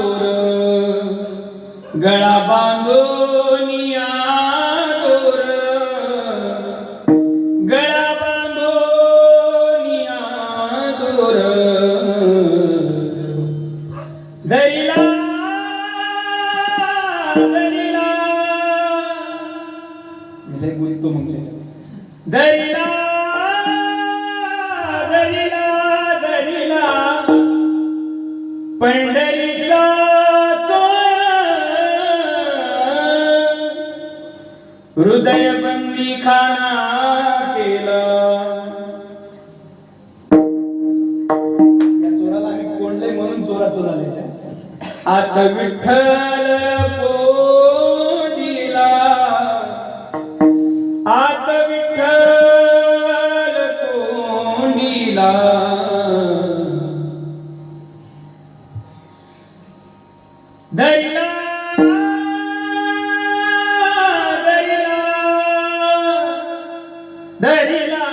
दोर गळा बांधोनिया दोर. गळा बांधोनिया दोर. दरिला दरिला. मी बोलतो मग दरिला पंढरीचा हृदय बंदी खाना केला. या चोराला आम्ही कोंडले म्हणून चोरा चोरा आता विठ्ठल दरिला दरिला दरिला